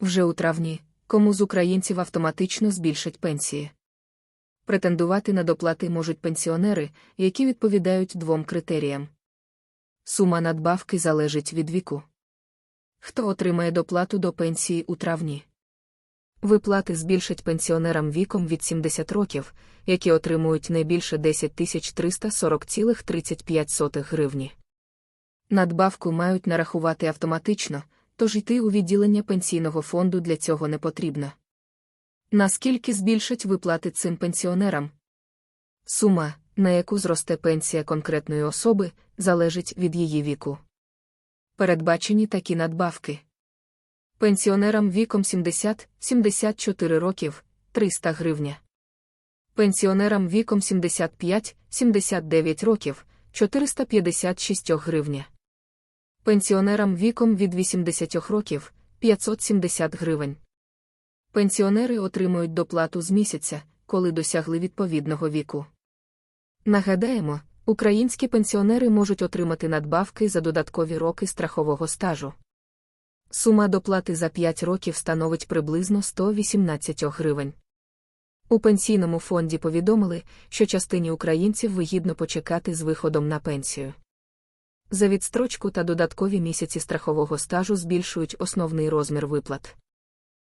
Вже у травні, кому з українців автоматично збільшать пенсії. Претендувати на доплати можуть пенсіонери, які відповідають двом критеріям. Сума надбавки залежить від віку. Хто отримає доплату до пенсії у травні? Виплати збільшать пенсіонерам віком від 70 років, які отримують не більше 10 340,35 гривні. Надбавку мають нарахувати автоматично, тож йти у відділення пенсійного фонду для цього не потрібно. Наскільки збільшать виплати цим пенсіонерам? Сума, на яку зросте пенсія конкретної особи, залежить від її віку. Передбачені такі надбавки. Пенсіонерам віком 70-74 років 300 гривня. Пенсіонерам віком 75-79 років 456 гривня. Пенсіонерам віком від 80 років 570 гривень. Пенсіонери отримують доплату з місяця, коли досягли відповідного віку. Нагадаємо, українські пенсіонери можуть отримати надбавки за додаткові роки страхового стажу. Сума доплати за 5 років становить приблизно 118 гривень. У пенсійному фонді повідомили, що частині українців вигідно почекати з виходом на пенсію. За відстрочку та додаткові місяці страхового стажу збільшують основний розмір виплат.